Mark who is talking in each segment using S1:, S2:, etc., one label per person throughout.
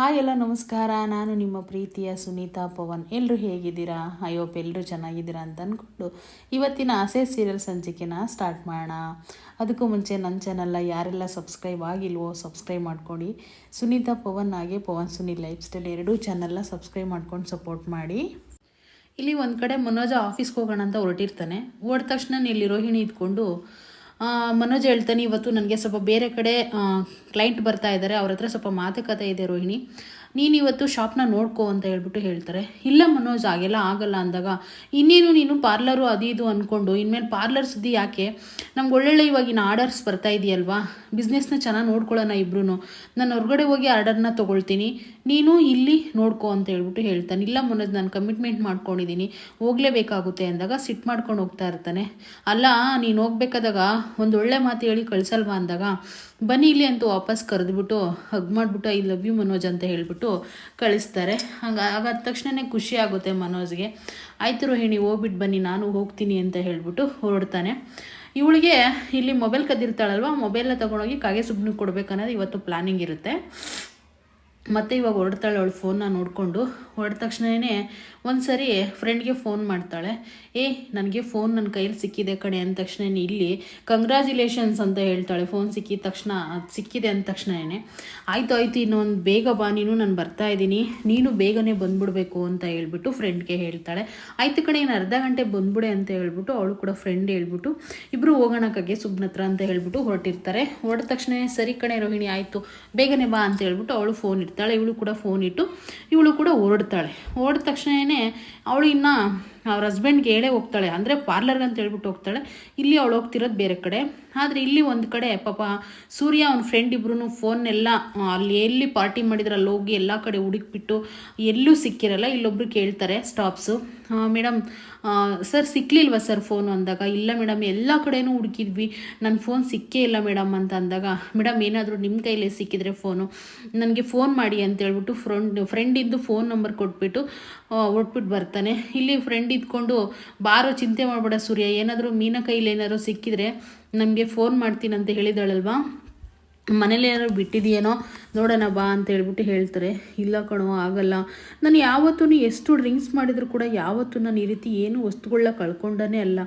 S1: Hi ಎಲ್ಲ, ನಮಸ್ಕಾರ. ನಾನು ನಿಮ್ಮ ಪ್ರೀತಿಯ ಸುನೀತಾ ಪವನ್. ಎಲ್ಲರೂ ಹೇಗಿದ್ದೀರಾ? ಹೋಪ್ ಎಲ್ಲರೂ ಚೆನ್ನಾಗಿದ್ದೀರಾ ಅಂತ ಅಂದ್ಕೊಂಡು ಇವತ್ತಿನ ಆಸೆ ಸೀರಿಯಲ್ ಸಂಚಿಕೆನ ಸ್ಟಾರ್ಟ್ ಮಾಡೋಣ. ಅದಕ್ಕೂ ಮುಂಚೆ ನನ್ನ ಚಾನಲ್ನ ಯಾರೆಲ್ಲ ಸಬ್ಸ್ಕ್ರೈಬ್ ಆಗಿಲ್ವೋ ಸಬ್ಸ್ಕ್ರೈಬ್ ಮಾಡ್ಕೊಳ್ಳಿ ಸುನೀತಾ ಪವನ್ ಹಾಗೆ ಪವನ್ ಸುನಿ ಲೈಫ್ ಸ್ಟೈಲ್ ಎರಡೂ ಚಾನಲ್ನ ಸಬ್ಸ್ಕ್ರೈಬ್ ಮಾಡ್ಕೊಂಡು ಸಪೋರ್ಟ್ ಮಾಡಿ. ಇಲ್ಲಿ ಒಂದು ಕಡೆ ಮನೋಜ ಆಫೀಸ್ಗೆ ಹೋಗೋಣ ಅಂತ ಹೊರಟಿರ್ತಾನೆ. ಹೊರಟ ತಕ್ಷಣ ಇಲ್ಲಿ ರೋಹಿಣಿ ಇದ್ಕೊಂಡು ಮನೋಜ್ ಹೇಳ್ತಾನೆ, ಇವತ್ತು ನನಗೆ ಸ್ವಲ್ಪ ಬೇರೆ ಕಡೆ ಕ್ಲೈಂಟ್ ಬರ್ತಾ ಇದ್ದಾರೆ. ಅವ್ರ ಹತ್ರ ಸ್ವಲ್ಪ ಮಾತುಕತೆ ಇದೆ ರೋಹಿಣಿ. ನೀನು ಇವತ್ತು ಶಾಪ್ನ ನೋಡ್ಕೋ ಅಂತ ಹೇಳ್ಬಿಟ್ಟು ಹೇಳ್ತಾರೆ. ಇಲ್ಲ ಮನೋಜ್ ಆಗೆಲ್ಲ ಆಗಲ್ಲ ಅಂದಾಗ, ಇನ್ನೇನು ನೀನು ಪಾರ್ಲರು ಅದು ಇದು ಅಂದ್ಕೊಂಡು ಇನ್ಮೇಲೆ ಪಾರ್ಲರ್ ಸುದ್ದಿ ಯಾಕೆ? ನಮ್ಗೆ ಒಳ್ಳೊಳ್ಳೆ ಇವಾಗಿನ ಆರ್ಡರ್ಸ್ ಬರ್ತಾ ಇದೆಯಲ್ವಾ? ಬಿಸ್ನೆಸ್ನ ಚೆನ್ನಾಗಿ ನೋಡ್ಕೊಳ್ಳೋಣ ಇಬ್ರು ನಾನು ಹೊರಗಡೆ ಹೋಗಿ ಆರ್ಡರ್ನ ತೊಗೊಳ್ತೀನಿ. ನೀನು ಇಲ್ಲಿ ನೋಡ್ಕೋ ಅಂತ ಹೇಳ್ಬಿಟ್ಟು ಹೇಳ್ತಾನೆ. ಇಲ್ಲ ಮನೋಜ್, ನಾನು ಕಮಿಟ್ಮೆಂಟ್ ಮಾಡ್ಕೊಂಡಿದ್ದೀನಿ ಹೋಗಲೇಬೇಕಾಗುತ್ತೆ ಅಂದಾಗ ಸಿಟ್ ಮಾಡ್ಕೊಂಡು ಹೋಗ್ತಾ ಇರ್ತಾನೆ. ಅಲ್ಲ, ನೀನು ಹೋಗ್ಬೇಕಾದಾಗ ಒಂದು ಒಳ್ಳೆ ಮಾತು ಹೇಳಿ ಕಳಿಸಲ್ವಾ ಅಂದಾಗ ಬನ್ನಿ ಇಲ್ಲಿ ಅಂತ ವಾಪಸ್ ಕರೆದ್ಬಿಟ್ಟು ಹಗ್ ಮಾಡಿಬಿಟ್ಟು ಐ ಲವ್ ಯು ಮನೋಜ್ ಅಂತ ಹೇಳಿಬಿಟ್ಟು ಕಳಿಸ್ತಾರೆ. ಹಂಗೆ ಆಗಾದ ತಕ್ಷಣನೇ ಖುಷಿ ಆಗುತ್ತೆ ಮನೋಜ್ಗೆ. ಆಯ್ತು ರೋಹಿಣಿ ಹೋಗ್ಬಿಟ್ಟು ಬನ್ನಿ, ನಾನು ಹೋಗ್ತೀನಿ ಅಂತ ಹೇಳಿಬಿಟ್ಟು ಹೊರಡ್ತಾನೆ. ಇವಳಿಗೆ ಇಲ್ಲಿ ಮೊಬೈಲ್ ಕದ್ದಿರ್ತಾಳಲ್ವ, ಮೊಬೈಲ್ನ ತೊಗೊಂಡೋಗಿ ಕಾಗೆ ಸುಬ್ಬನಿಗೆ ಕೊಡ್ಬೇಕನ್ನೋದು ಇವತ್ತು ಪ್ಲಾನಿಂಗ್ ಇರುತ್ತೆ. ಮತ್ತೆ ಇವಾಗ ಹೊರಡ್ತಾಳೆ ಅವಳು ಫೋನ್ನ ನೋಡಿಕೊಂಡು. ಹೊರಡ ತಕ್ಷಣವೇ ಒಂದು ಸರಿ ಫ್ರೆಂಡ್ಗೆ ಫೋನ್ ಮಾಡ್ತಾಳೆ. ಏ, ನನಗೆ ಫೋನ್ ನನ್ನ ಕೈಯಲ್ಲಿ ಸಿಕ್ಕಿದೆ ಕಣೆ ಅಂದ ತಕ್ಷಣ ಇಲ್ಲಿ ಕಂಗ್ರ್ಯಾಚುಲೇಷನ್ಸ್ ಅಂತ ಹೇಳ್ತಾಳೆ. ಫೋನ್ ಸಿಕ್ಕಿದ ತಕ್ಷಣ, ಅದು ಸಿಕ್ಕಿದೆ ಅಂದ ತಕ್ಷಣವೇ ಆಯಿತು ಆಯಿತು, ಇನ್ನೊಂದು ಬೇಗ ಬಾ, ನೀನು ನಾನು ಬರ್ತಾ ಇದ್ದೀನಿ. ನೀನು ಬೇಗನೆ ಬಂದ್ಬಿಡ್ಬೇಕು ಅಂತ ಹೇಳ್ಬಿಟ್ಟು ಫ್ರೆಂಡ್ಗೆ ಹೇಳ್ತಾಳೆ. ಆಯ್ತು ಕಣೆ ಇನ್ನು ಅರ್ಧ ಗಂಟೆ ಬಂದ್ಬಿಡೆ ಅಂತ ಹೇಳ್ಬಿಟ್ಟು ಅವಳು ಕೂಡ ಫ್ರೆಂಡ್ ಹೇಳ್ಬಿಟ್ಟು ಇಬ್ಬರು ಹೋಗೋಣಕ್ಕಾಗೆ ಸುಬ್ನತ್ರ ಅಂತ ಹೇಳ್ಬಿಟ್ಟು ಹೊರಟಿರ್ತಾರೆ. ಹೊರಟ ತಕ್ಷಣ ಸರಿ ಕಣೆ ರೋಹಿಣಿ, ಆಯಿತು, ಬೇಗನೆ ಬಾ ಅಂತ ಹೇಳ್ಬಿಟ್ಟು ಅವಳು ಫೋನ್ ಇಡ್ತಾಳೆ ಇವಳು ಕೂಡ ಫೋನ್ ಇಟ್ಟು ಇವಳು ಕೂಡ ಓಡ್ತಾಳೆ. ಓಡಿದ ತಕ್ಷಣ ಅವಳು ಇನ್ನು ಅವ್ರ ಹಸ್ಬೆಂಡ್ಗೆ ಹೇಳೇ ಹೋಗ್ತಾಳೆ. ಅಂದರೆ ಪಾರ್ಲರ್ಗೆ ಅಂತ ಹೇಳ್ಬಿಟ್ಟು ಹೋಗ್ತಾಳೆ. ಇಲ್ಲಿ ಅವಳು ಹೋಗ್ತಿರೋದು ಬೇರೆ ಕಡೆ. ಆದರೆ ಇಲ್ಲಿ ಒಂದು ಕಡೆ ಪಾಪ ಸೂರ್ಯ ಅವ್ನ ಫ್ರೆಂಡ್ ಇಬ್ರು ಫೋನ್ನೆಲ್ಲ ಅಲ್ಲಿ ಎಲ್ಲಿ ಪಾರ್ಟಿ ಮಾಡಿದ್ರೆ ಅಲ್ಲಿ ಹೋಗಿ ಎಲ್ಲ ಕಡೆ ಹುಡುಕ್ಬಿಟ್ಟು ಎಲ್ಲೂ ಸಿಕ್ಕಿರಲ್ಲ. ಇಲ್ಲೊಬ್ರು ಕೇಳ್ತಾರೆ ಸ್ಟಾಪ್ಸು ಮೇಡಮ್ ಸರ್ ಸಿಕ್ಕಲಿಲ್ವ ಸರ್ ಫೋನು ಅಂದಾಗ? ಇಲ್ಲ ಮೇಡಮ್ ಎಲ್ಲ ಕಡೆನೂ ಹುಡುಕಿದ್ವಿ. ನನ್ನ ಫೋನ್ ಸಿಕ್ಕೇ ಇಲ್ಲ ಮೇಡಮ್ ಅಂತ ಅಂದಾಗ. ಮೇಡಮ್ ಏನಾದರೂ ನಿಮ್ಮ ಕೈಲೇ ಸಿಕ್ಕಿದ್ರೆ ಫೋನು ನನಗೆ ಫೋನ್ ಮಾಡಿ ಅಂತ ಹೇಳ್ಬಿಟ್ಟು ಫ್ರೆಂಡ್ ಫ್ರೆಂಡಿದ್ದು ಫೋನ್ ನಂಬರ್ ಕೊಟ್ಬಿಟ್ಟು ಹೊಟ್ಬಿಟ್ಟು ಬರ್ತಾನೆ. ಇಲ್ಲಿ ಫ್ರೆಂಡ್ ಇದ್ಕೊಂಡು, ಬಾರೋ, ಚಿಂತೆ ಮಾಡಬೇಡ ಸೂರ್ಯ. ಏನಾದರೂ ಮೀನ ಕೈಲಿ ಏನಾದರೂ ಸಿಕ್ಕಿದ್ರೆ ನಮಗೆ ಫೋನ್ ಮಾಡ್ತೀನಂತ ಅಂತ ಹೇಳಿದಾಳಲ್ವಾ? ಮನೇಲಿ ಏನಾದ್ರು ಬಿಟ್ಟಿದೆಯೇನೋ, ನೋಡೋಣ ಬಾ ಅಂತ ಹೇಳ್ಬಿಟ್ಟು ಹೇಳ್ತಾರೆ. ಇಲ್ಲ ಕಣೋ, ಆಗಲ್ಲ. ನಾನು ಯಾವತ್ತೂ ಎಷ್ಟು ಡ್ರಿಂಕ್ಸ್ ಮಾಡಿದರೂ ಕೂಡ ಯಾವತ್ತೂ ನಾನು ಈ ರೀತಿ ಏನು ವಸ್ತುಗಳನ್ನ ಕಳ್ಕೊಂಡೇ ಅಲ್ಲ.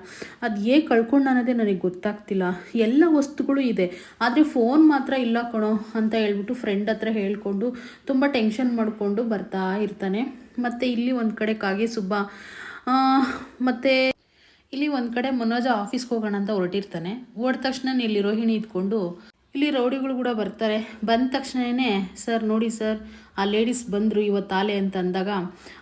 S1: ಅದು ಹೇಗೆ ಕಳ್ಕೊಂಡು ಅನ್ನೋದೇ ನನಗೆ ಗೊತ್ತಾಗ್ತಿಲ್ಲ. ಎಲ್ಲ ವಸ್ತುಗಳು ಇದೆ. ಆದರೆ ಫೋನ್ ಮಾತ್ರ ಇಲ್ಲ ಕಣೋ ಅಂತ ಹೇಳ್ಬಿಟ್ಟು ಫ್ರೆಂಡ್ ಹತ್ರ ಹೇಳ್ಕೊಂಡು ತುಂಬ ಟೆನ್ಷನ್ ಮಾಡಿಕೊಂಡು ಬರ್ತಾ ಇರ್ತಾನೆ. ಮತ್ತು ಇಲ್ಲಿ ಒಂದು ಕಡೆ ಕಾಗೆ ಸುಬ್ಬ ಮತ್ತು ಇಲ್ಲಿ ಒಂದು ಕಡೆ ಮನೋಜ ಆಫೀಸ್ಗೆ ಹೋಗೋಣ ಅಂತ ಹೊರಟಿರ್ತಾನೆ. ಹೊರಟ ತಕ್ಷಣ ಇಲ್ಲಿ ರೋಹಿಣಿ ಇದ್ಕೊಂಡು ಇಲ್ಲಿ ರೌಡಿಗಳು ಕೂಡ ಬರ್ತಾರೆ. ಬಂದ ತಕ್ಷಣವೇ ಸರ್, ನೋಡಿ ಸರ್, ಆ ಲೇಡೀಸ್ ಬಂದರು ಇವತ್ತು ಆಲೆ ಅಂತ ಅಂದಾಗ,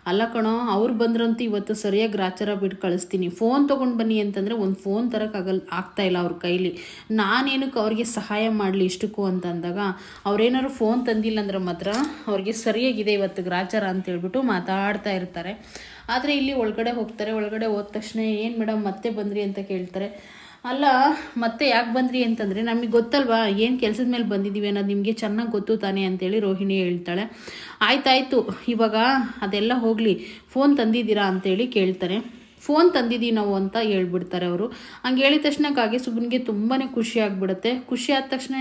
S1: ಅಲ್ಲ ಕಣೋ, ಅವ್ರು ಬಂದ್ರಂತೂ ಇವತ್ತು ಸರಿಯಾಗಿ ಗ್ರಾಚಾರ ಬಿಟ್ಟು ಕಳಿಸ್ತೀನಿ. ಫೋನ್ ತೊಗೊಂಡು ಬನ್ನಿ ಅಂತಂದರೆ ಒಂದು ಫೋನ್ ತರೋಕ್ಕಾಗಲ್ಲ ಆಗ್ತಾ ಇಲ್ಲ ಅವ್ರ ಕೈಲಿ. ನಾನೇನಕ್ಕೆ ಅವ್ರಿಗೆ ಸಹಾಯ ಮಾಡಲಿ ಇಷ್ಟಕ್ಕೂ ಅಂತ ಅಂದಾಗ, ಅವ್ರೇನಾದ್ರು ಫೋನ್ ತಂದಿಲ್ಲ ಅಂದ್ರೆ ಮಾತ್ರ ಅವ್ರಿಗೆ ಸರಿಯಾಗಿದೆ ಇವತ್ತು ಗ್ರಾಚಾರ ಅಂತ ಹೇಳ್ಬಿಟ್ಟು ಮಾತಾಡ್ತಾ ಇರ್ತಾರೆ. ಆದರೆ ಇಲ್ಲಿ ಒಳಗಡೆ ಹೋಗ್ತಾರೆ. ಒಳಗಡೆ ಹೋದ ತಕ್ಷಣ, ಏನು ಮೇಡಮ್ ಮತ್ತೆ ಬಂದ್ರಿ? ಅಂತ ಕೇಳ್ತಾರೆ. ಅಲ್ಲ, ಮತ್ತೆ ಯಾಕೆ ಬಂದ್ರಿ ಅಂತಂದರೆ ನಮಗೆ ಗೊತ್ತಲ್ವಾ, ಏನು ಕೆಲಸದ ಮೇಲೆ ಬಂದಿದ್ದೀವಿ ಅನ್ನೋದು ನಿಮಗೆ ಚೆನ್ನಾಗಿ ಗೊತ್ತು ತಾನೇ ಅಂತೇಳಿ ರೋಹಿಣಿ ಹೇಳ್ತಾಳೆ. ಆಯ್ತಾಯ್ತು, ಇವಾಗ ಅದೆಲ್ಲ ಹೋಗಲಿ, ಫೋನ್ ತಂದಿದ್ದೀರಾ ಅಂತೇಳಿ ಕೇಳ್ತಾರೆ. ಫೋನ್ ತಂದಿದ್ದೀವಿ ನಾವು ಅಂತ ಹೇಳ್ಬಿಡ್ತಾರೆ ಅವರು. ಹಂಗೆ ಹೇಳಿದ ತಕ್ಷಣಕ್ಕಾಗಿ ಕಾಗೆ ಸುಬ್ಬನಿಗೆ ತುಂಬಾ ಖುಷಿ ಆಗಿಬಿಡುತ್ತೆ. ಖುಷಿ ಆದ ತಕ್ಷಣ,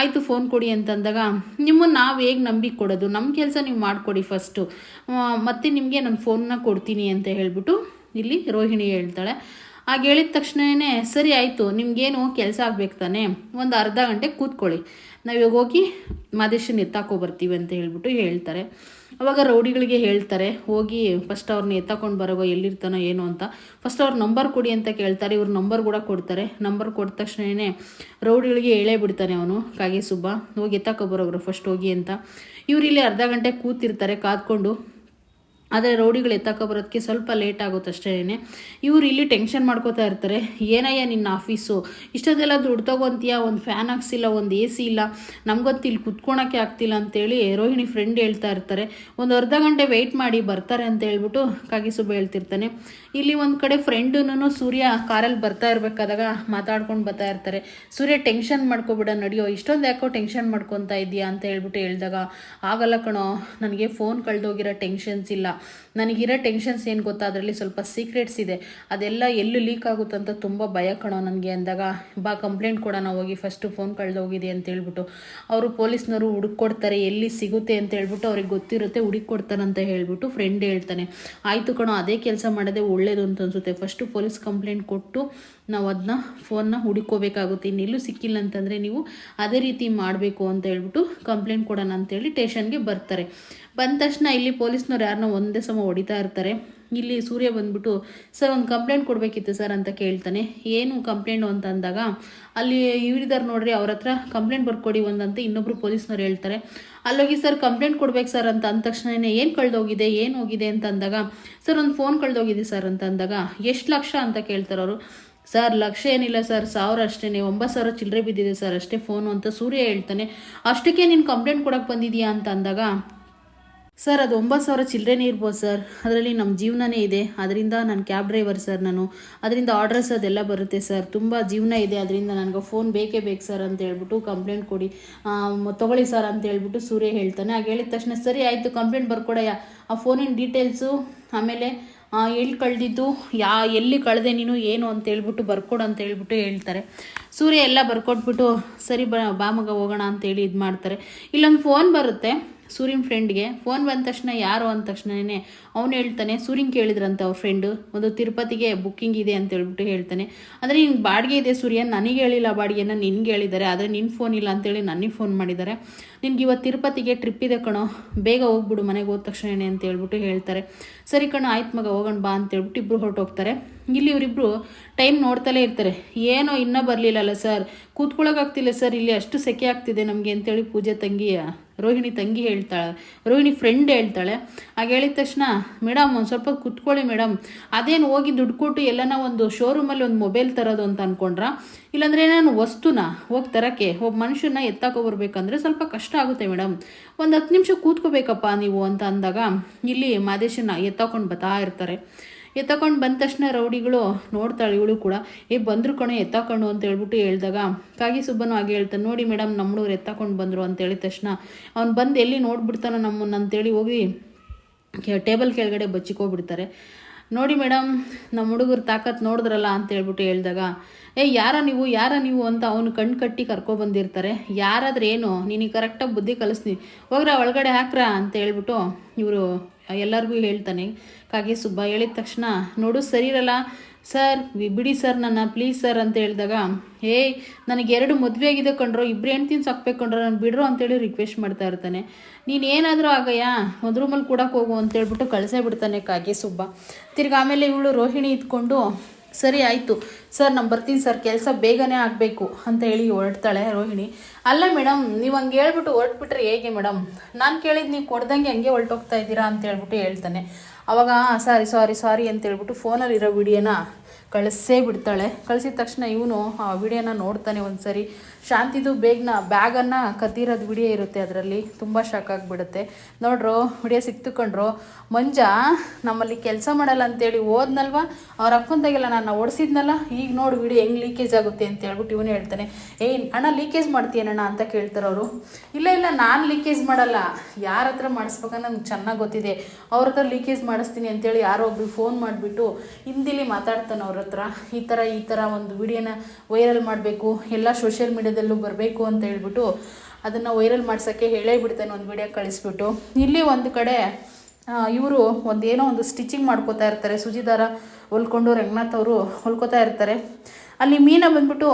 S1: ಆಯಿತು ಫೋನ್ ಕೊಡಿ ಅಂತಂದಾಗ ನಿಮ್ಮನ್ನು ನಾವು ಹೇಗೆ ನಂಬಿ ಕೊಡೋದು? ನಮ್ಮ ಕೆಲಸ ನೀವು ಮಾಡಿಕೊಡಿ ಫಸ್ಟು ಮತ್ತೆ ನಿಮಗೆ ನಾನು ಫೋನ್ನ ಕೊಡ್ತೀನಿ ಅಂತ ಹೇಳ್ಬಿಟ್ಟು ಇಲ್ಲಿ ರೋಹಿಣಿ ಹೇಳ್ತಾಳೆ. ಹಾಗೆ ಹೇಳಿದ ತಕ್ಷಣ ಸರಿ ಆಯಿತು, ನಿಮಗೇನು ಕೆಲಸ ಆಗ್ಬೇಕು ತಾನೆ? ಒಂದು ಅರ್ಧ ಗಂಟೆ ಕೂತ್ಕೊಳ್ಳಿ. ನಾವು ಇವಾಗ ಹೋಗಿ ಮಾದೇಶನ ಎತ್ತಾಕೋ ಬರ್ತೀವಿ ಅಂತ ಹೇಳ್ಬಿಟ್ಟು ಹೇಳ್ತಾರೆ. ಅವಾಗ ರೌಡಿಗಳಿಗೆ ಹೇಳ್ತಾರೆ, ಹೋಗಿ ಫಸ್ಟ್ ಅವ್ರನ್ನ ಎತ್ತಾಕೊಂಡು ಬರೋವಾಗ ಎಲ್ಲಿರ್ತಾನೋ ಏನು ಅಂತ. ಫಸ್ಟ್ ಅವ್ರ ನಂಬರ್ ಕೊಡಿ ಅಂತ ಕೇಳ್ತಾರೆ, ಇವ್ರ ನಂಬರ್ ಕೂಡ ಕೊಡ್ತಾರೆ. ನಂಬರ್ ಕೊಟ್ಟ ತಕ್ಷಣವೇ ರೌಡಿಗಳಿಗೆ ಹೇಳೇ ಬಿಡ್ತಾನೆ ಅವನು, ಕಾಗೆ ಸುಬ್ಬ, ಹೋಗಿ ಎತ್ತಾಕೊ ಬರೋಗ್ರು ಫಸ್ಟ್ ಹೋಗಿ ಅಂತ. ಇವ್ರು ಇಲ್ಲಿ ಅರ್ಧ ಗಂಟೆ ಕೂತಿರ್ತಾರೆ, ಕಾದ್ಕೊಂಡು. ಆದರೆ ರೌಡಿಗಳು ಎತ್ತಕ ಬರೋದಕ್ಕೆ ಸ್ವಲ್ಪ ಲೇಟ್ ಆಗುತ್ತೆ ಅಷ್ಟೇ ಇವ್ರು ಇಲ್ಲಿ ಟೆನ್ಷನ್ ಮಾಡ್ಕೋತಾ ಇರ್ತಾರೆ. ಏನಯ್ಯ ನಿನ್ನ ಆಫೀಸು ಇಷ್ಟೊಂದೆಲ್ಲ ದುಡ್ಡು ತೊಗೊಂತೀಯ? ಒಂದು ಫ್ಯಾನ್ ಹಾಕ್ಸಿಲ್ಲ, ಒಂದು ಎ ಸಿ ಇಲ್ಲ. ನಮಗಂತ ಇಲ್ಲಿ ಕುತ್ಕೊಳಕ್ಕೆ ಆಗ್ತಿಲ್ಲ ಅಂತೇಳಿ ರೋಹಿಣಿ ಫ್ರೆಂಡ್ ಹೇಳ್ತಾ ಇರ್ತಾರೆ. ಒಂದು ಅರ್ಧ ಗಂಟೆ ವೆಯ್ಟ್ ಮಾಡಿ ಬರ್ತಾರೆ ಅಂತ ಹೇಳ್ಬಿಟ್ಟು ಕಾಗಿಸುಬ್ಬ ಹೇಳ್ತಿರ್ತಾನೆ. ಇಲ್ಲಿ ಒಂದು ಕಡೆ ಫ್ರೆಂಡುನು ಸೂರ್ಯ ಕಾರಲ್ಲಿ ಬರ್ತಾ ಇರಬೇಕಾದಾಗ ಮಾತಾಡ್ಕೊಂಡು ಬರ್ತಾ ಇರ್ತಾರೆ. ಸೂರ್ಯ ಟೆನ್ಷನ್ ಮಾಡ್ಕೊಬಿಡ, ನಡಿಯೋ, ಇಷ್ಟೊಂದು ಯಾಕೋ ಟೆನ್ಷನ್ ಮಾಡ್ಕೊತಾ ಇದೆಯಾ ಅಂತ ಹೇಳ್ಬಿಟ್ಟು ಹೇಳಿದಾಗ, ಆಗಲ್ಲ ಕಣೋ, ನನಗೆ ಫೋನ್ ಕಳೆದೋಗಿರೋ ಟೆನ್ಷನ್ಸ್ ಇಲ್ಲ. ನನಗಿರೋ ಟೆನ್ಷನ್ಸ್ ಏನು ಗೊತ್ತಾ? ಅದರಲ್ಲಿ ಸ್ವಲ್ಪ ಸೀಕ್ರೆಟ್ಸ್ ಇದೆ. ಅದೆಲ್ಲ ಎಲ್ಲೂ ಲೀಕ್ ಆಗುತ್ತಂತ ತುಂಬ ಭಯ ಕಣೋ ನನಗೆ ಅಂದಾಗ, ಬಾ ಕಂಪ್ಲೇಂಟ್ ಕೊಡೋಣ ಹೋಗಿ ಫಸ್ಟು ಫೋನ್ ಕಳೆದೋಗಿದೆ ಅಂತ ಹೇಳ್ಬಿಟ್ಟು. ಅವರು ಪೊಲೀಸ್ನವರು ಹುಡುಕೊಡ್ತಾರೆ ಎಲ್ಲಿ ಸಿಗುತ್ತೆ ಅಂತ ಹೇಳ್ಬಿಟ್ಟು ಅವ್ರಿಗೆ ಗೊತ್ತಿರುತ್ತೆ ಹುಡುಕೊಡ್ತಾರೆ ಅಂತ ಹೇಳ್ಬಿಟ್ಟು ಫ್ರೆಂಡ್ ಹೇಳ್ತಾನೆ. ಆಯಿತು ಕಣೋ, ಅದೇ ಕೆಲಸ ಮಾಡೋದೇ ಒಳ್ಳೇದು ಅಂತ ಅನ್ಸುತ್ತೆ. ಫಸ್ಟು ಪೊಲೀಸ್ ಕಂಪ್ಲೇಂಟ್ ಕೊಟ್ಟು ನಾವು ಅದನ್ನ ಫೋನ್ನ ಹುಡುಕೋಬೇಕಾಗುತ್ತೆ ಇನ್ನೆಲ್ಲೂ ಸಿಕ್ಕಿಲ್ಲ ಅಂತಂದರೆ ನೀವು ಅದೇ ರೀತಿ ಮಾಡಬೇಕು ಅಂತ ಹೇಳ್ಬಿಟ್ಟು ಕಂಪ್ಲೇಂಟ್ ಕೊಡೋಣ ಅಂತೇಳಿ ಟೇಷನ್ಗೆ ಬರ್ತಾರೆ. ಬಂದ ತಕ್ಷಣ ಇಲ್ಲಿ ಪೊಲೀಸ್ನವ್ರು ಯಾರನ್ನ ಒಂದೇ ಸಮ ಹೊಡಿತಾ ಇರ್ತಾರೆ. ಇಲ್ಲಿ ಸೂರ್ಯ ಬಂದ್ಬಿಟ್ಟು, ಸರ್, ಒಂದು ಕಂಪ್ಲೇಂಟ್ ಕೊಡಬೇಕಿತ್ತು ಸರ್ ಅಂತ ಕೇಳ್ತಾನೆ. ಏನು ಕಂಪ್ಲೇಂಟು ಅಂತ ಅಂದಾಗ, ಅಲ್ಲಿ ಇವರಿದ್ದಾರೆ ನೋಡ್ರಿ, ಅವ್ರ ಹತ್ರ ಕಂಪ್ಲೇಂಟ್ ಬರ್ಕೊಡಿ ಒಂದಂತ ಇನ್ನೊಬ್ರು ಪೊಲೀಸ್ನವ್ರು ಹೇಳ್ತಾರೆ. ಅಲ್ಲೋಗಿ, ಸರ್ ಕಂಪ್ಲೇಂಟ್ ಕೊಡ್ಬೇಕು ಸರ್ ಅಂತ ಅಂದ ತಕ್ಷಣನೇ ಏನು ಕಳೆದೋಗಿದೆ, ಏನು ಹೋಗಿದೆ ಅಂತ ಅಂದಾಗ, ಸರ್, ಒಂದು ಫೋನ್ ಕಳೆದೋಗಿದೆ ಸರ್ ಅಂತ ಅಂದಾಗ, ಎಷ್ಟು ಲಕ್ಷ? ಅಂತ ಕೇಳ್ತಾರೆ ಅವರು ಸರ್ ಲಕ್ಷ ಏನಿಲ್ಲ ಸರ್. ಸಾವಿರ ಅಷ್ಟೇ. ಒಂಬತ್ತು ಸಾವಿರ ಚಿಲ್ಲರೆ ಬಿದ್ದಿದೆ ಸರ್. ಅಷ್ಟೇ ಫೋನು ಅಂತ ಸೂರ್ಯ ಹೇಳ್ತಾನೆ. ಅಷ್ಟಕ್ಕೆ ನೀನು ಕಂಪ್ಲೇಂಟ್ ಕೊಡಕ್ಕೆ ಬಂದಿದ್ಯಾ ಅಂತ ಅಂದಾಗ, ಸರ್, ಅದು ಒಂಬತ್ತು ಸಾವಿರ ಚಿಲ್ಲರೆನೇ ಇರ್ಬೋದು ಸರ್. ಅದರಲ್ಲಿ ನಮ್ಮ ಜೀವನನೇ ಇದೆ. ಅದರಿಂದ ನಾನು ಕ್ಯಾಬ್ ಡ್ರೈವರ್ ಸರ್ ನಾನು. ಅದರಿಂದ ಆರ್ಡ್ರಸ್ ಅದೆಲ್ಲ ಬರುತ್ತೆ ಸರ್. ತುಂಬ ಜೀವನ ಇದೆ. ಅದರಿಂದ ನನಗೆ ಫೋನ್ ಬೇಕೇ ಬೇಕು ಸರ್ ಅಂತ ಹೇಳ್ಬಿಟ್ಟು ಕಂಪ್ಲೇಂಟ್ ಕೊಡಿ. ತೊಗೊಳ್ಳಿ ಸರ್ ಅಂತ ಹೇಳ್ಬಿಟ್ಟು ಸೂರ್ಯ ಹೇಳ್ತಾನೆ. ಆಗ ಹೇಳಿದ ತಕ್ಷಣ, ಸರಿ ಆಯಿತು ಕಂಪ್ಲೇಂಟ್ ಬರ್ಕೊಡಯ್ಯ. ಆ ಫೋನಿನ ಡೀಟೇಲ್ಸು ಆಮೇಲೆ ಎಲ್ಲಿ ಕಳೆದಿದ್ದು, ಯಾ, ಎಲ್ಲಿ ಕಳೆದೆ ನೀನು, ಏನು ಅಂತ ಹೇಳ್ಬಿಟ್ಟು ಬರ್ಕೊಡು ಅಂತ ಹೇಳ್ಬಿಟ್ಟು ಹೇಳ್ತಾರೆ. ಸೂರ್ಯ ಎಲ್ಲ ಬರ್ಕೊಟ್ಬಿಟ್ಟು, ಸರಿ ಬ ಬಾ ಮಗ ಹೋಗೋಣ ಅಂತೇಳಿ ಇದು ಮಾಡ್ತಾರೆ ಇಲ್ಲೊಂದು ಫೋನ್ ಬರುತ್ತೆ. ಸೂರ್ಯನ ಫ್ರೆಂಡ್ಗೆ ಫೋನ್ ಬಂದ ತಕ್ಷಣ ಯಾರು? ಅಂದ ತಕ್ಷಣನೇ ಅವನು ಹೇಳ್ತಾನೆ, ಸೂರ್ಯನ್ ಕೇಳಿದ್ರಂತ ಅವ್ರ ಫ್ರೆಂಡು ಒಂದು ತಿರುಪತಿಗೆ ಬುಕ್ಕಿಂಗ್ ಇದೆ ಅಂತ ಹೇಳ್ಬಿಟ್ಟು ಹೇಳ್ತಾನೆ. ಅಂದರೆ ನಿನ್ಗೆ ಬಾಡಿಗೆ ಇದೆ ಸೂರ್ಯ ನನಗೆ ಹೇಳಿಲ್ಲ ಬಾಡಿಗೆನ, ನಿನ್ಗೆ ಹೇಳಿದ್ದಾರೆ ಆದರೆ ನಿನ್ನ ಫೋನ್ ಇಲ್ಲ ಅಂತೇಳಿ ನನಗೆ ಫೋನ್ ಮಾಡಿದ್ದಾರೆ ನಿನ್ಗೆ ಇವತ್ತು ತಿರುಪತಿಗೆ ಟ್ರಿಪ್ ಇದೆ ಕಣೋ, ಬೇಗ ಹೋಗ್ಬಿಡು ಮನೆಗೆ ಹೋದ ತಕ್ಷಣನೇ ಅಂತ ಹೇಳ್ಬಿಟ್ಟು ಹೇಳ್ತಾರೆ. ಸರಿ ಕಣೋ, ಆಯ್ತು ಮಗ, ಹೋಗೋಣ ಬಾ ಅಂತ ಹೇಳ್ಬಿಟ್ಟು ಇಬ್ಬರು ಹೊರಟೋಗ್ತಾರೆ. ಇಲ್ಲಿ ಇವರಿಬ್ಬರು ಟೈಮ್ ನೋಡ್ತಲೇ ಇರ್ತಾರೆ. ಏನೋ ಇನ್ನೂ ಬರಲಿಲ್ಲಲ್ಲ ಸರ್ ಕೂತ್ಕೊಳ್ಳೋಕ್ಕಾಗ್ತಿಲ್ಲ ಸರ್, ಇಲ್ಲಿ ಅಷ್ಟು ಸೆಕೆ ಆಗ್ತಿದೆ ನಮಗೆ ಅಂತೇಳಿ ಪೂಜೆ ತಂಗಿ ರೋಹಿಣಿ ತಂಗಿ ಹೇಳ್ತಾಳೆ, ರೋಹಿಣಿ ಫ್ರೆಂಡ್ ಹೇಳ್ತಾಳೆ. ಆಗ ಹೇಳಿದ ತಕ್ಷಣ ಮೇಡಮ್ ಒಂದು ಸ್ವಲ್ಪ ಕುತ್ಕೊಳ್ಳಿ ಮೇಡಮ್ ಅದೇನು ಹೋಗಿ ದುಡ್ಡು ಕೊಟ್ಟು ಎಲ್ಲನ ಒಂದು ಶೋರೂಮಲ್ಲಿ ಒಂದು ಮೊಬೈಲ್ ತರೋದು ಅಂತ ಅಂದ್ಕೊಂಡ್ರ ಇಲ್ಲಾಂದ್ರೆ ಏನೇನು ವಸ್ತುನ ಹೋಗಿ ತರೋಕ್ಕೆ ಒಬ್ಬ ಮನುಷ್ಯನ ಎತ್ತಾಕೊಬರ್ಬೇಕಂದ್ರೆ ಸ್ವಲ್ಪ ಕಷ್ಟ ಆಗುತ್ತೆ ಮೇಡಮ್ ಒಂದು ಹತ್ತು ನಿಮಿಷ ಕೂತ್ಕೋಬೇಕಪ್ಪ ನೀವು ಅಂತ ಅಂದಾಗ, ಇಲ್ಲಿ ಮಾದೇಶನ ಎತ್ತಾಕೊಂಡು ಬರ್ತಾ ಇರ್ತಾರೆ. ಎತ್ತಕೊಂಡು ಬಂದ ತಕ್ಷಣ ರೌಡಿಗಳು ನೋಡ್ತಾಳೆ ಇವಳು ಕೂಡ, ಏ, ಬಂದ್ರು ಕಣೋ ಎತ್ತಕೊಂಡು ಅಂತ ಹೇಳ್ಬಿಟ್ಟು ಹೇಳ್ದಾಗ, ಕಾಗಿ ಸುಬ್ಬನು ಹಾಗೆ ಹೇಳ್ತಾನೆ, ನೋಡಿ ಮೇಡಮ್ ನಮ್ಮ ಹುಡುಗರು ಎತ್ತಾಕೊಂಡು ಬಂದರು ಅಂತ ಹೇಳಿದ ತಕ್ಷಣ, ಅವ್ನು ಬಂದು ಎಲ್ಲಿ ನೋಡ್ಬಿಡ್ತಾನೋ ನಮ್ಮನ್ನು ಅಂತೇಳಿ ಹೋಗಿ ಟೇಬಲ್ ಕೆಳಗಡೆ ಬಚ್ಚಿಕೋಬಿಡ್ತಾರೆ ನೋಡಿ ಮೇಡಮ್ ನಮ್ಮ ಹುಡುಗರ ತಾಕತ್ ನೋಡಿದ್ರಲ್ಲ ಅಂತ ಹೇಳ್ಬಿಟ್ಟು ಹೇಳಿದಾಗ, ಏ, ಯಾರ ನೀವು ಯಾರ ನೀವು ಅಂತ ಅವನು ಕಣ್ಣು ಕಟ್ಟಿ ಕರ್ಕೊಬಂದಿರ್ತಾರೆ ಯಾರಾದ್ರೆ ಏನು ನಿನಗೆ ಕರೆಕ್ಟಾಗಿ ಬುದ್ಧಿ ಕಲಿಸ್ತೀನಿ ಹೋಗ್ರ, ಒಳಗಡೆ ಹಾಕ್ರಾ ಅಂತ ಹೇಳ್ಬಿಟ್ಟು ಇವರು ಎಲ್ಲರಿಗೂ ಹೇಳ್ತಾನೆ. ಕಾಗೆ ಸುಬ್ಬ ಹೇಳಿದ ತಕ್ಷಣ, ನೋಡು ಸರಿ ಇರಲ್ಲ ಸರ್ ಬಿಡಿ ಸರ್ ನನ್ನ, ಪ್ಲೀಸ್ ಸರ್ ಅಂತ ಹೇಳಿದಾಗ ಏಯ್ ನನಗೆ ಎರಡು ಮದುವೆ ಆಗಿದೆ ಕಂಡ್ರೋ ಇಬ್ಬರು ಹೆಣ್ತಿನ ಸಾಕ್ಬೇಕು ಕಂಡ್ರೋ, ನಾನು ಬಿಡ್ರು ಅಂತೇಳಿ ರಿಕ್ವೆಸ್ಟ್ ಮಾಡ್ತಾ ಇರ್ತಾನೆ. ನೀನು ಏನಾದರೂ ಆಗಯ್ಯ? ಒಂದು ರೂಮಲ್ಲಿ ಕೂಡಕ್ಕೆ ಹೋಗು ಅಂತೇಳ್ಬಿಟ್ಟು ಕಳಿಸೇ ಬಿಡ್ತಾನೆ ಕಾಗೆ ಸುಬ್ಬ. ತಿರ್ಗಿ ಆಮೇಲೆ ಇವಳು ರೋಹಿಣಿ ಇದ್ಕೊಂಡು ಸರಿ ಆಯಿತು. ಸರ್, ನಾನು ಬರ್ತೀನಿ ಸರ್. ಕೆಲಸ ಬೇಗನೆ ಆಗಬೇಕು ಅಂತ ಹೇಳಿ ಹೊರಡ್ತಾಳೆ ರೋಹಿಣಿ. ಅಲ್ಲ ಮೇಡಮ್ ನೀವು ಹಂಗೆ ಹೇಳ್ಬಿಟ್ಟು ಹೊರಟ್ಬಿಟ್ರೆ ಹೇಗೆ ಮೇಡಮ್ ನಾನು ಕೇಳಿದ್ದು ನೀವು ಕೊಡ್ದಂಗೆ ಹಂಗೆ ಹೊರಟೋಗ್ತಾ ಇದ್ದೀರಾ ಅಂತ ಹೇಳ್ಬಿಟ್ಟು ಹೇಳ್ತಾನೆ. ಅವಾಗ ಸಾರಿ ಸಾರಿ ಸಾರಿ ಅಂತ ಹೇಳ್ಬಿಟ್ಟು ಫೋನಲ್ಲಿರೋ ವಿಡಿಯೋನ ಕಳಿಸೇ ಬಿಡ್ತಾಳೆ. ಕಳಿಸಿದ ತಕ್ಷಣ ಇವನು ಆ ವಿಡಿಯೋನ ನೋಡ್ತಾನೆ ಒಂದು ಸರಿ ಶಾಂತಿದು ಬೇಗನ ಬ್ಯಾಗನ್ನು ಕದ್ದಿರೋದು ವಿಡಿಯೋ ಇರುತ್ತೆ ಅದರಲ್ಲಿ. ತುಂಬ ಶಾಕ್ ಆಗಿಬಿಡುತ್ತೆ. ನೋಡ್ರು, ವಿಡಿಯೋ ಸಿಕ್ತುಕೊಂಡ್ರು, ಮಂಜ ನಮ್ಮಲ್ಲಿ ಕೆಲಸ ಮಾಡಲ್ಲ ಅಂತೇಳಿ ಓದ್ನಲ್ವ ಅವ್ರ ಅಕ್ಕಂತಾಗೆಲ್ಲ ನಾನು ಓಡಿಸಿದ್ನಲ್ಲ? ಈಗ ನೋಡು ವಿಡಿಯೋ ಹೆಂಗೆ ಲೀಕೇಜ್ ಆಗುತ್ತೆ ಅಂತ ಹೇಳ್ಬಿಟ್ಟು ಇವನು ಹೇಳ್ತಾನೆ. ಏಯ್, ಅಣ್ಣ ಲೀಕೇಜ್ ಮಾಡ್ತೀಯನಣ್ಣ ಅಂತ ಕೇಳ್ತಾರೆ ಅವರು. ಇಲ್ಲ ಇಲ್ಲ, ನಾನು ಲೀಕೇಜ್ ಮಾಡಲ್ಲ. ಯಾರ ಹತ್ರ ಮಾಡಿಸ್ಬೇಕಂದ್ರೆ ನನಗೆ ಚೆನ್ನಾಗಿ ಗೊತ್ತಿದೆ. ಅವ್ರ ಹತ್ರ ಲೀಕೇಜ್ ಮಾಡಿಸ್ತೀನಿ ಅಂತೇಳಿ ಯಾರೋ ಒಬ್ರು ಫೋನ್ ಮಾಡಿಬಿಟ್ಟು ಹಿಂದಿಲಿ ಮಾತಾಡ್ತಾನೆ ಅವ್ರ ಹತ್ರ. ಈ ಥರ ಈ ಥರ ಒಂದು ವಿಡಿಯೋನ ವೈರಲ್ ಮಾಡಬೇಕು. ಎಲ್ಲ ಸೋಷಿಯಲ್ ಮೀಡ್ಯಾದಲ್ಲೂ ಬರಬೇಕು ಅಂತ ಹೇಳ್ಬಿಟ್ಟು ಅದನ್ನು ವೈರಲ್ ಮಾಡ್ಸೋಕ್ಕೆ ಹೇಳೇ ಬಿಡ್ತಾನೆ ಒಂದು ವಿಡಿಯೋ ಕಳಿಸ್ಬಿಟ್ಟು. ಇಲ್ಲಿ ಒಂದು ಕಡೆ ಇವರು ಒಂದೇನೋ ಒಂದು ಸ್ಟಿಚಿಂಗ್ ಮಾಡ್ಕೋತಾ ಇರ್ತಾರೆ. ಸುಜಿದಾರ ಹೊಲ್ಕೊಂಡು, ರಂಗನಾಥ್ ಅವರು ಹೊಲ್ಕೋತಾ ಇರ್ತಾರೆ. ಅಲ್ಲಿ ಮೀನ ಬಂದ್ಬಿಟ್ಟು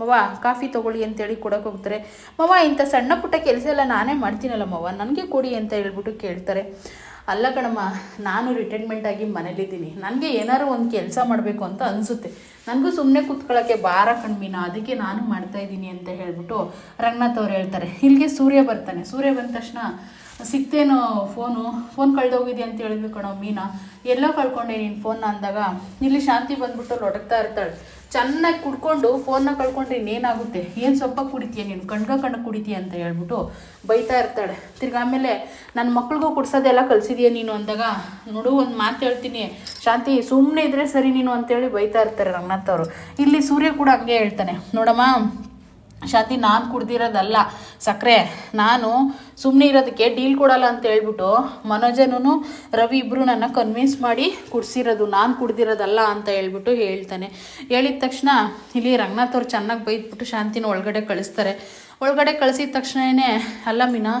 S1: ಮವ ಕಾಫಿ ತೊಗೊಳ್ಳಿ ಅಂತೇಳಿ ಕೊಡೋಕೆ ಹೋಗ್ತಾರೆ. ಮವ ಇಂಥ ಸಣ್ಣ ಪುಟ್ಟ ಕೆಲಸ ಎಲ್ಲ ನಾನೇ ಮಾಡ್ತೀನಲ್ಲ ಮವ ನನಗೆ ಕೊಡಿ ಅಂತ ಹೇಳ್ಬಿಟ್ಟು ಕೇಳ್ತಾರೆ. ಅಲ್ಲ ಕಣಮ್ಮ, ನಾನು ರಿಟೈರ್ಮೆಂಟ್ ಆಗಿ ಮನೇಲಿದ್ದೀನಿ. ನನಗೆ ಏನಾದ್ರು ಒಂದು ಕೆಲಸ ಮಾಡಬೇಕು ಅಂತ ಅನಿಸುತ್ತೆ. ನನಗೂ ಸುಮ್ಮನೆ ಕೂತ್ಕೊಳ್ಳೋಕ್ಕೆ ಭಾರ ಕಣ್ಮೀನ, ಅದಕ್ಕೆ ನಾನು ಮಾಡ್ತಾ ಇದ್ದೀನಿ ಅಂತ ಹೇಳಿಬಿಟ್ಟು ರಂಗನಾಥ್ ಅವ್ರು ಹೇಳ್ತಾರೆ. ಇಲ್ಲಿಗೆ ಸೂರ್ಯ ಬರ್ತಾನೆ. ಸೂರ್ಯ ಬಂದ ತಕ್ಷಣ ಸಿಕ್ತೇನೋ ಫೋನು ಫೋನ್ ಕಳೆದೋಗಿದೆ ಅಂತ ಹೇಳಿದ್ವಿ ಕಣೋ ಮೀನಾ. ಎಲ್ಲೋ ಕಳ್ಕೊಂಡೆ ನೀನು ಫೋನ್ನ ಅಂದಾಗ. ಇಲ್ಲಿ ಶಾಂತಿ ಬಂದ್ಬಿಟ್ಟು ಲೊಡಗ್ತಾ ಇರ್ತಾಳೆ. ಚೆನ್ನಾಗಿ ಕುಡ್ಕೊಂಡು ಫೋನ್ನ ಕಳ್ಕೊಂಡ್ರೆ ಇನ್ನೇನಾಗುತ್ತೆ? ಏನು ಸ್ವಲ್ಪ ಕುಡಿತೀಯ ನೀನು? ಕಣ್ಗ ಕಣ್ಣು ಕುಡಿತೀಯ ಅಂತ ಹೇಳ್ಬಿಟ್ಟು ಬೈತಾ ಇರ್ತಾಳೆ. ತಿರ್ಗಿ ಆಮೇಲೆ ನನ್ನ ಮಕ್ಳಿಗೂ ಕುಡ್ಸೋದೆಲ್ಲ ಕಲಿಸಿದೀಯ ನೀನು ಅಂದಾಗ, ನೋಡು ಒಂದು ಮಾತು ಹೇಳ್ತೀನಿ. ಶಾಂತಿ ಸುಮ್ಮನೆ ಇದ್ರೆ ಸರಿ ನೀನು ಅಂತೇಳಿ ಬೈತಾ ಇರ್ತಾರೆ ರಂಗನಾಥ್ ಅವರು. ಇಲ್ಲಿ ಸೂರ್ಯ ಕೂಡ ಹಂಗೆ ಹೇಳ್ತಾನೆ. ನೋಡಮ್ಮ, ಶಾಂತಿ, ನಾನು ಕುಡ್ದಿರೋದಲ್ಲ. ಸಕ್ಕರೆ ನಾನು ಸುಮ್ಮನೆ ಇರೋದಕ್ಕೆ ಡೀಲ್ ಕೊಡಲ್ಲ ಅಂತ ಹೇಳ್ಬಿಟ್ಟು ಮನೋಜನೂ ರವಿ ಇಬ್ಬರು ನನ್ನ ಕನ್ವಿನ್ಸ್ ಮಾಡಿ ಕುಡಿಸಿರೋದು, ನಾನು ಕುಡ್ದಿರೋದಲ್ಲ ಅಂತ ಹೇಳ್ಬಿಟ್ಟು ಹೇಳ್ತಾನೆ. ಹೇಳಿದ ತಕ್ಷಣ ಇಲ್ಲಿ ರಂಗನಾಥ್ ಅವ್ರು ಚೆನ್ನಾಗಿ ಬೈದ್ಬಿಟ್ಟು ಶಾಂತಿನ ಒಳಗಡೆ ಕಳಿಸ್ತಾರೆ. ಒಳಗಡೆ ಕಳಿಸಿದ ತಕ್ಷಣ ಅಲ್ಲ ಮೀನಾ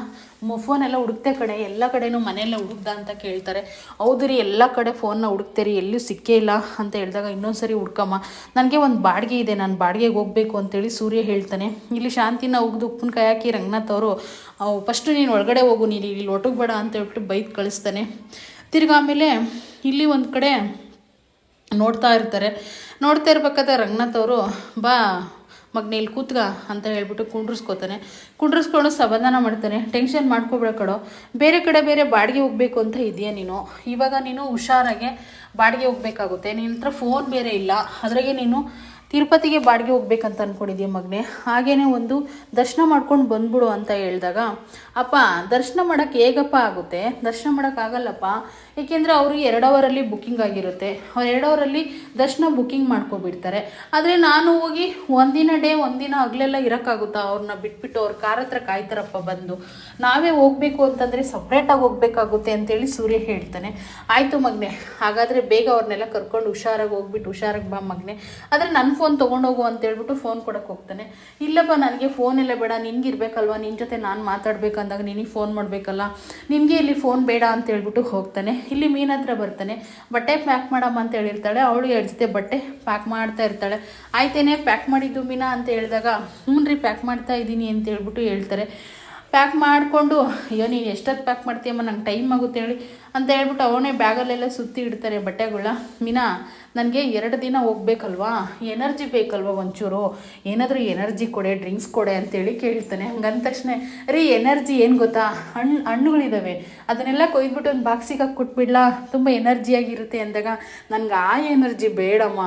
S1: ಫೋನ್ ಎಲ್ಲ ಹುಡುಕ್ತೆ ಕಡೆ ಎಲ್ಲ ಕಡೆನೂ ಮನೆಯಲ್ಲೇ ಹುಡುಕ್ದ ಅಂತ ಕೇಳ್ತಾರೆ. ಹೌದು ರೀ, ಎಲ್ಲ ಕಡೆ ಫೋನ್ನ ಹುಡುಕ್ತೇರಿ ಎಲ್ಲೂ ಸಿಕ್ಕೇ ಇಲ್ಲ ಅಂತ ಹೇಳಿದಾಗ ಇನ್ನೊಂದ್ಸರಿ ಹುಡ್ಕಮ್ಮ, ನನಗೆ ಒಂದು ಬಾಡಿಗೆ ಇದೆ, ನಾನು ಬಾಡಿಗೆಗೆ ಹೋಗಬೇಕು ಅಂತೇಳಿ ಸೂರ್ಯ ಹೇಳ್ತಾನೆ. ಇಲ್ಲಿ ಶಾಂತಿನ ಉಗ್ದು ಕೈ ಹಾಕಿ ರಂಗನಾಥ್ ಅವರು ಫಸ್ಟು ನೀನು ಒಳಗಡೆ ಹೋಗು, ನೀನು ಇಲ್ಲಿ ಒಟಗಬೇಡ ಅಂತ ಹೇಳ್ಬಿಟ್ಟು ಬೈಕ್ ಕಳಿಸ್ತಾನೆ. ತಿರ್ಗಿ ಆಮೇಲೆ ಇಲ್ಲಿ ಒಂದು ಕಡೆ ನೋಡ್ತಾ ಇರ್ತಾರೆ. ನೋಡ್ತಾ ಇರ್ಬೇಕಾದ್ರೆ ರಂಗನಾಥ್ ಅವರು, ಬಾ ಮಗ್ನ ಇಲ್ಲಿ ಕೂತ್ಗ ಅಂತ ಹೇಳ್ಬಿಟ್ಟು ಕುಂಡ್ರಿಸ್ಕೋತಾನೆ. ಕುಂಡ್ರಿಸ್ಕೊಂಡು ಸಮಾಧಾನ ಮಾಡ್ತಾನೆ. ಟೆನ್ಷನ್ ಮಾಡ್ಕೋಬೇಡ ಕಡೋ ಬೇರೆ ಕಡೆ ಬೇರೆ ಬಾಡಿಗೆ ಹೋಗ್ಬೇಕು ಅಂತ ಇದೆಯಾ ನೀನು? ಇವಾಗ ನೀನು ಹುಷಾರಾಗೆ ಬಾಡಿಗೆ ಹೋಗ್ಬೇಕಾಗುತ್ತೆ. ನಿನ್ನ ಹತ್ರ ಫೋನ್ ಬೇರೆ ಇಲ್ಲ. ಅದ್ರಾಗೆ ನೀನು ತಿರುಪತಿಗೆ ಬಾಡಿಗೆ ಹೋಗ್ಬೇಕಂತ ಅಂದ್ಕೊಂಡಿದ್ದೆ ಮಗನೇ? ಹಾಗೇನೆ ಒಂದು ದರ್ಶನ ಮಾಡ್ಕೊಂಡು ಬಂದ್ಬಿಡು ಅಂತ ಹೇಳಿದಾಗ, ಅಪ್ಪ, ದರ್ಶನ ಮಾಡೋಕ್ಕೆ ಹೇಗಪ್ಪ ಆಗುತ್ತೆ? ದರ್ಶನ ಮಾಡೋಕ್ಕಾಗಲ್ಲಪ್ಪ ಏಕೆಂದರೆ ಅವ್ರಿಗೆ ಎರಡು ಅವರಲ್ಲಿ ಬುಕ್ಕಿಂಗ್ ಆಗಿರುತ್ತೆ. ಅವ್ರು ಎರಡು ಅವರಲ್ಲಿ ದರ್ಶನ ಬುಕ್ಕಿಂಗ್ ಮಾಡ್ಕೊಬಿಡ್ತಾರೆ. ಆದರೆ ನಾನು ಹೋಗಿ ಒಂದಿನ ಡೇ, ಒಂದಿನ ಹಗಲೆಲ್ಲ ಇರೋಕ್ಕಾಗುತ್ತಾ? ಅವ್ರನ್ನ ಬಿಟ್ಬಿಟ್ಟು ಅವ್ರ ಕಾರ್ ಹತ್ರ ಕಾಯ್ತಾರಪ್ಪ ಬಂದು. ನಾವೇ ಹೋಗಬೇಕು ಅಂತಂದರೆ ಸಪ್ರೇಟಾಗಿ ಹೋಗ್ಬೇಕಾಗುತ್ತೆ ಅಂತೇಳಿ ಸೂರ್ಯ ಹೇಳ್ತಾನೆ. ಆಯಿತು ಮಗನೆ, ಹಾಗಾದರೆ ಬೇಗ ಅವ್ರನ್ನೆಲ್ಲ ಕರ್ಕೊಂಡು ಹುಷಾರಾಗಿ ಹೋಗ್ಬಿಟ್ಟು, ಹುಷಾರಾಗಿ ಬಾ ಮಗನೆ. ಆದರೆ ನನ್ನ ಫೋನ್ ತೊಗೊಂಡೋಗು ಅಂತ ಹೇಳ್ಬಿಟ್ಟು ಫೋನ್ ಕೊಡಕ್ಕೆ ಹೋಗ್ತಾನೆ. ಇಲ್ಲಪ್ಪ, ನನಗೆ ಫೋನ್ ಎಲ್ಲ ಬೇಡ ನಿನ್ಗೆ ಇರಬೇಕಲ್ವ ನಿನ್ನ ಜೊತೆ ನಾನು ಮಾತಾಡ್ಬೇಕಂದಾಗ ನಿನಗೆ ಫೋನ್ ಮಾಡಬೇಕಲ್ಲ? ನಿನಗೆ ಇಲ್ಲಿ ಫೋನ್ ಬೇಡ ಅಂತ ಹೇಳ್ಬಿಟ್ಟು ಹೋಗ್ತಾನೆ. ಇಲ್ಲಿ ಮೀನ ಹತ್ರ ಬರ್ತಾನೆ. ಬಟ್ಟೆ ಪ್ಯಾಕ್ ಮಾಡಮ್ಮ ಅಂತ ಹೇಳಿರ್ತಾಳೆ. ಅವಳು ಎರಡು ಜೊತೆ ಬಟ್ಟೆ ಪ್ಯಾಕ್ ಮಾಡ್ತಾ ಇರ್ತಾಳೆ. ಆಯ್ತೇನೆ ಪ್ಯಾಕ್ ಮಾಡಿದ್ದು ಮೀನಾ ಅಂತ ಹೇಳಿದಾಗ ಹ್ಞೂ ರೀ ಪ್ಯಾಕ್ ಮಾಡ್ತಾ ಇದ್ದೀನಿ ಅಂತ ಹೇಳ್ಬಿಟ್ಟು ಹೇಳ್ತಾರೆ. ಪ್ಯಾಕ್ ಮಾಡಿಕೊಂಡು, ಅಯ್ಯೋ, ನೀನು ಎಷ್ಟೊತ್ತು ಪ್ಯಾಕ್ ಮಾಡ್ತೀಯಮ್ಮ? ನಂಗೆ ಟೈಮ್ ಆಗುತ್ತೆ ಹೇಳಿ ಅಂತ ಹೇಳ್ಬಿಟ್ಟು ಅವನೇ ಬ್ಯಾಗಲ್ಲೆಲ್ಲ ಸುತ್ತಿ ಇಡ್ತಾರೆ ಬಟ್ಟೆಗಳ ಮೀನಾ ನನಗೆ ಎರಡು ದಿನ ಹೋಗ್ಬೇಕಲ್ವಾ? ಎನರ್ಜಿ ಬೇಕಲ್ವಾ ಒಂಚೂರು? ಏನಾದರೂ ಎನರ್ಜಿ ಕೊಡೆ ಡ್ರಿಂಕ್ಸ್ ಕೊಡೆ ಅಂತೇಳಿ ಕೇಳ್ತಾನೆ. ಹಂಗಂದ ತಕ್ಷಣ, ರೀ ಎನರ್ಜಿ ಏನು ಗೊತ್ತಾ? ಹಣ್ಣು ಹಣ್ಣುಗಳಿದ್ದಾವೆ ಅದನ್ನೆಲ್ಲ ಕೊಯ್ದುಬಿಟ್ಟು ಒಂದು ಬಾಕ್ಸಿಗೆ ಹಾಕಿ ಕೊಟ್ಬಿಡ್ಲಾ. ತುಂಬ ಎನರ್ಜಿಯಾಗಿರುತ್ತೆ ಅಂದಾಗ, ನನಗೆ ಆ ಎನರ್ಜಿ ಬೇಡಮ್ಮ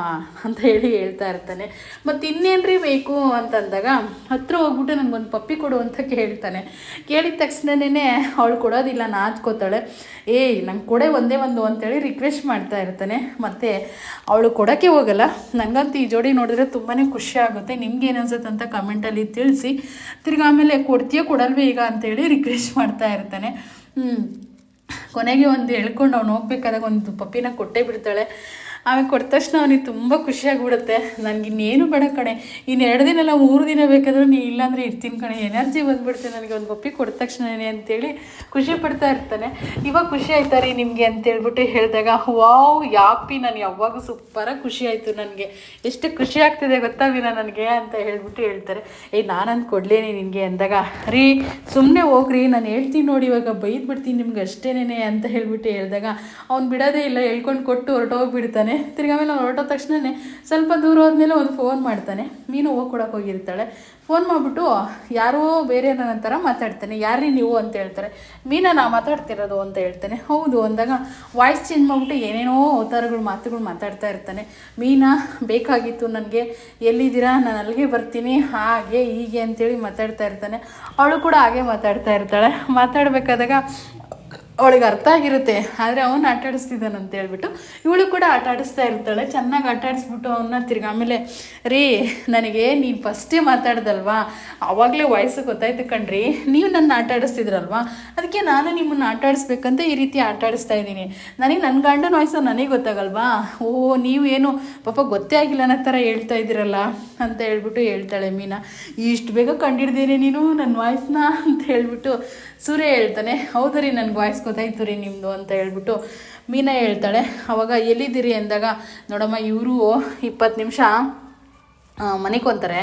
S1: ಅಂತ ಹೇಳಿ ಹೇಳ್ತಾ ಇರ್ತಾನೆ. ಮತ್ತು ಇನ್ನೇನ್ರಿ ಬೇಕು ಅಂತಂದಾಗ, ಹತ್ರ ಹೋಗ್ಬಿಟ್ಟು ನನಗೊಂದು ಪಪ್ಪಿ ಕೊಡು ಅಂತ ಕೇಳ್ತಾನೆ. ಕೇಳಿದ ತಕ್ಷಣನೇ ಅವಳು ಕೊಡೋದಿಲ್ಲ, ನಾಚ್ಕೋತಾಳೆ. ಏಯ್, ನಂಗೆ ಕೊಡೆ ಒಂದೇ ಒಂದು ಅಂತೇಳಿ ರಿಕ್ವೆಸ್ಟ್ ಮಾಡ್ತಾ ಇರ್ತಾನೆ. ಮತ್ತು ಅವಳು ಕೊಡೋಕ್ಕೆ ಹೋಗಲ್ಲ. ನನಗಂತೂ ಈ ಜೋಡಿ ನೋಡಿದ್ರೆ ತುಂಬಾ ಖುಷಿ ಆಗುತ್ತೆ. ನಿಮ್ಗೆ ಏನು ಅನ್ಸುತ್ತೆ ಅಂತ ಕಮೆಂಟಲ್ಲಿ ತಿಳಿಸಿ. ತಿರ್ಗಿ ಆಮೇಲೆ ಕೊಡ್ತೀಯೋ ಕೊಡಲ್ವೇ ಈಗ ಅಂತೇಳಿ ರಿಕ್ವೆಸ್ಟ್ ಮಾಡ್ತಾ ಇರ್ತಾನೆ. ಹ್ಞೂ ಕೊನೆಗೆ ಒಂದು ಹೇಳ್ಕೊಂಡು ಅವ್ನು ಹೋಗ್ಬೇಕಾದಾಗ ಒಂದು ಪಪ್ಪಿನ ಕೊಟ್ಟೇ ಬಿಡ್ತಾಳೆ. ಆಮೇಲೆ ಕೊಟ್ಟ ತಕ್ಷಣ ಅವನಿಗೆ ತುಂಬ ಖುಷಿಯಾಗ್ಬಿಡುತ್ತೆ. ನನಗೆ ಇನ್ನೇನು ಬೇಡ ಕಣೆ. ಇನ್ನು ಎರಡು ದಿನ ಇಲ್ಲ, ಮೂರು ದಿನ ಬೇಕಾದರೂ ನೀ ಇಲ್ಲಾಂದರೆ ಇರ್ತೀನಿ ಕಣೆ. ಎನರ್ಜಿ ಬಂದ್ಬಿಡುತ್ತೆ ನನಗೆ. ಒಂದು ಪಪ್ಪಿ ಕೊಟ್ಟ ತಕ್ಷಣನೇ ಅಂತೇಳಿ ಖುಷಿ ಪಡ್ತಾ ಇರ್ತಾನೆ. ಇವಾಗ ಖುಷಿ ಆಯ್ತಾ ರೀ ನಿಮಗೆ ಅಂತೇಳ್ಬಿಟ್ಟು ಹೇಳಿದಾಗ, ವಾವ್, ಯಾಪಿ, ನಾನು ಯಾವಾಗ ಸೂಪರಾಗಿ ಖುಷಿ ಆಯಿತು ನನಗೆ. ಎಷ್ಟು ಖುಷಿ ಆಗ್ತಿದೆ ಗೊತ್ತಾ ವೀನ ನನಗೆ? ಅಂತ ಹೇಳ್ಬಿಟ್ಟು ಹೇಳ್ತಾರೆ. ಏಯ್ ನಾನಂದು ಕೊಡ್ಲೇನೆ ನಿನಗೆ. ಅಂದಾಗ, ರೀ ಸುಮ್ಮನೆ ಹೋಗ್ರಿ. ನಾನು ಹೇಳ್ತೀನಿ ನೋಡಿ, ಇವಾಗ ಬೈದ್ಬಿಡ್ತೀನಿ ನಿಮ್ಗೆ ಅಷ್ಟೇನೇ ಅಂತ ಹೇಳ್ಬಿಟ್ಟು ಹೇಳಿದಾಗ, ಅವ್ನು ಬಿಡೋದೇ ಇಲ್ಲ. ಹೇಳ್ಕೊಂಡು ಕೊಟ್ಟು ಹೊರಟೋಗ್ಬಿಡ್ತಾನೆ. ತಿರ್ಗಿ ಆಮೇಲೆ ಅವ್ನು ತಕ್ಷಣನೇ ಸ್ವಲ್ಪ ದೂರ ಹೋದ್ಮೇಲೆ ಒಂದು ಫೋನ್ ಮಾಡ್ತಾನೆ. ಮೀನು ಹೋಗಿ ಕೊಡೋಕೆ ಹೋಗಿರ್ತಾಳೆ. ಫೋನ್ ಮಾಡಿಬಿಟ್ಟು, ಯಾರೋ ಬೇರೆ ನನ್ನ ಥರ ಮಾತಾಡ್ತಾನೆ. ಯಾರೀ ನೀವು ಅಂತ ಹೇಳ್ತಾರೆ. ಮೀನ, ನಾ ಮಾತಾಡ್ತಿರೋದು ಅಂತ ಹೇಳ್ತಾನೆ. ಹೌದು, ಅಂದಾಗ ವಾಯ್ಸ್ ಚೇಂಜ್ ಮಾಡಿಬಿಟ್ಟು ಏನೇನೋ ಅವತಾರಗಳು, ಮಾತುಗಳು ಮಾತಾಡ್ತಾ ಇರ್ತಾನೆ. ಮೀನಾ, ಬೇಕಾಗಿತ್ತು ನನಗೆ. ಎಲ್ಲಿದ್ದೀರಾ? ನಾನು ಅಲ್ಲಿಗೆ ಬರ್ತೀನಿ. ಹಾಗೆ ಹೀಗೆ ಅಂತೇಳಿ ಮಾತಾಡ್ತಾ ಇರ್ತಾನೆ. ಅವಳು ಕೂಡ ಹಾಗೆ ಮಾತಾಡ್ತಾ ಇರ್ತಾಳೆ. ಮಾತಾಡಬೇಕಾದಾಗ ಅವಳಿಗೆ ಅರ್ಥ ಆಗಿರುತ್ತೆ. ಆದರೆ ಅವನು ಆಟ ಆಡಿಸ್ತಿದ್ದಾನೆ ಅಂತ ಹೇಳ್ಬಿಟ್ಟು ಇವಳು ಕೂಡ ಆಟ ಆಡಿಸ್ತಾ ಇರ್ತಾಳೆ. ಚೆನ್ನಾಗಿ ಆಟ ಆಡಿಸ್ಬಿಟ್ಟು ಅವನ್ನ ತಿರ್ಗಿ ಆಮೇಲೆ, ರೀ, ನನಗೆ ನೀನು ಫಸ್ಟೇ ಮಾತಾಡ್ದಲ್ವಾ? ಆವಾಗಲೇ ವಯಸ್ಸು ಗೊತ್ತಾಯ್ತು ಕಣ್ರಿ. ನೀವು ನನ್ನ ಆಟ ಆಡಿಸ್ತಿದ್ರಲ್ವಾ? ಅದಕ್ಕೆ ನಾನು ನಿಮ್ಮನ್ನು ಆಟ ಆಡಿಸ್ಬೇಕಂತ ಈ ರೀತಿ ಆಟ ಆಡಿಸ್ತಾ ಇದ್ದೀನಿ. ನನಗೆ ನನ್ನ ಗಂಡನ ವಯಸ್ಸು ನನಗೆ ಗೊತ್ತಾಗಲ್ವಾ? ಓ, ನೀವು ಏನು ಪಾಪ ಗೊತ್ತೇ ಆಗಿಲ್ಲ ಅನ್ನೋ ಥರ ಹೇಳ್ತಾ ಇದ್ದೀರಲ್ಲ? ಅಂತ ಹೇಳ್ಬಿಟ್ಟು ಹೇಳ್ತಾಳೆ ಮೀನಾ. ಇಷ್ಟು ಬೇಗ ಕಂಡಿಡ್ದೇನೆ ನೀನು ನನ್ನ ವಾಯ್ಸ್ನ ಅಂತ ಹೇಳ್ಬಿಟ್ಟು ಸೂರ್ಯ ಹೇಳ್ತಾನೆ. ಹೌದು ರೀ, ನನಗೆ ವಾಯ್ಸ್ ಗೊತ್ತಾಯ್ತು ರೀ ನಿಮ್ಮದು ಅಂತ ಹೇಳ್ಬಿಟ್ಟು ಮೀನಾ ಹೇಳ್ತಾಳೆ. ಅವಾಗ ಎಲ್ಲಿದ್ದೀರಿ ಅಂದಾಗ, ನೋಡಮ್ಮ, ಇವರು ಇಪ್ಪತ್ತು ನಿಮಿಷ ಮನೆಗೆ ಒಂತಾರೆ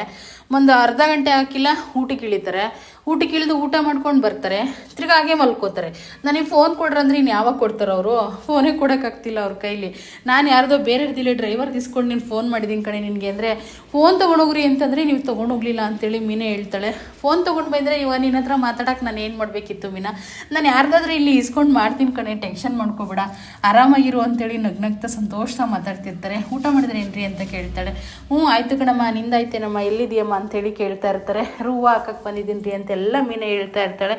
S1: ಒಂದು ಅರ್ಧ ಗಂಟೆ ಹಾಕಿಲ್ಲ, ಊಟಕ್ಕೆ ಇಳಿತಾರೆ. ಊಟಕ್ಕೆ ಇಳಿದು ಊಟ ಮಾಡ್ಕೊಂಡು ಬರ್ತಾರೆ. ತಿರ್ಗಿ ಹಾಗೆ ಮಲ್ಕೋತಾರೆ. ನನಗೆ ಫೋನ್ ಕೊಡ್ರಂದ್ರೆ ಇನ್ನು ಯಾವಾಗ ಕೊಡ್ತಾರೆ ಅವರು? ಫೋನೇ ಕೊಡೋಕ್ಕಾಗ್ತಿಲ್ಲ ಅವ್ರ ಕೈಲಿ. ನಾನು ಯಾರ್ದೋ ಬೇರೆದಿಲ್ಲ ಡ್ರೈವರ್ ಇಸ್ಕೊಂಡು ನೀನು ಫೋನ್ ಮಾಡಿದ್ದೀನಿ ಕಣೆ ನಿನಗೆ ಅಂದರೆ ಫೋನ್ ತೊಗೊಂಡೋಗ್ರಿ ಅಂತಂದರೆ ನೀವು ತೊಗೊಂಡೋಗ್ಲಿಲ್ಲ ಅಂತೇಳಿ ಮೀನೇ ಹೇಳ್ತಾಳೆ. ಫೋನ್ ತೊಗೊಂಡು ಬಂದರೆ ಇವಾಗ ನಿನ್ನ ಹತ್ರ ಮಾತಾಡೋಕೆ ನಾನು ಏನು ಮಾಡಬೇಕಿತ್ತು ಮೀನಾ? ನಾನು ಯಾರ್ದಾದ್ರೂ ಇಲ್ಲಿ ಇಸ್ಕೊಂಡು ಮಾಡ್ತೀನಿ ಕಣೆ, ಟೆನ್ಷನ್ ಮಾಡ್ಕೋಬೇಡ. ಆರಾಮಾಗಿರು ಅಂತೇಳಿ ನಗ್ನಗ್ತ ಸಂತೋಷ ಮಾತಾಡ್ತಿರ್ತಾರೆ. ಊಟ ಮಾಡಿದ್ರೆ ಏನ್ರಿ? ಅಂತ ಕೇಳ್ತಾಳೆ. ಹ್ಞೂ ಆಯ್ತು ಕಣಮ್ಮ, ನಿಂದಾಯ್ತೇನಮ್ಮ ಎಲ್ಲಿದೆಯಮ್ಮ ಅಂತೇಳಿ ಕೇಳ್ತಾ ಇರ್ತಾರೆ. ರೂವ ಹಾಕಕ್ಕೆ ಬಂದಿದ್ದೀನಿ ರೀ ಅಂತೆಲ್ಲ ಮೀನ ಹೇಳ್ತಾ ಇರ್ತಾಳೆ.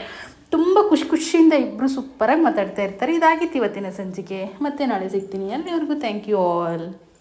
S1: ತುಂಬ ಖುಷಿ ಖುಷಿಯಿಂದ ಇಬ್ಬರು ಸೂಪರಾಗಿ ಮಾತಾಡ್ತಾ ಇರ್ತಾರೆ. ಇದಾಗಿತ್ತು ಇವತ್ತಿನ ಸಂಚಿಕೆ. ಮತ್ತೆ ನಾಳೆ ಸಿಗ್ತೀನಿ. ಅಲ್ಲಿವರೆಗೂ ಥ್ಯಾಂಕ್ ಯು ಆಲ್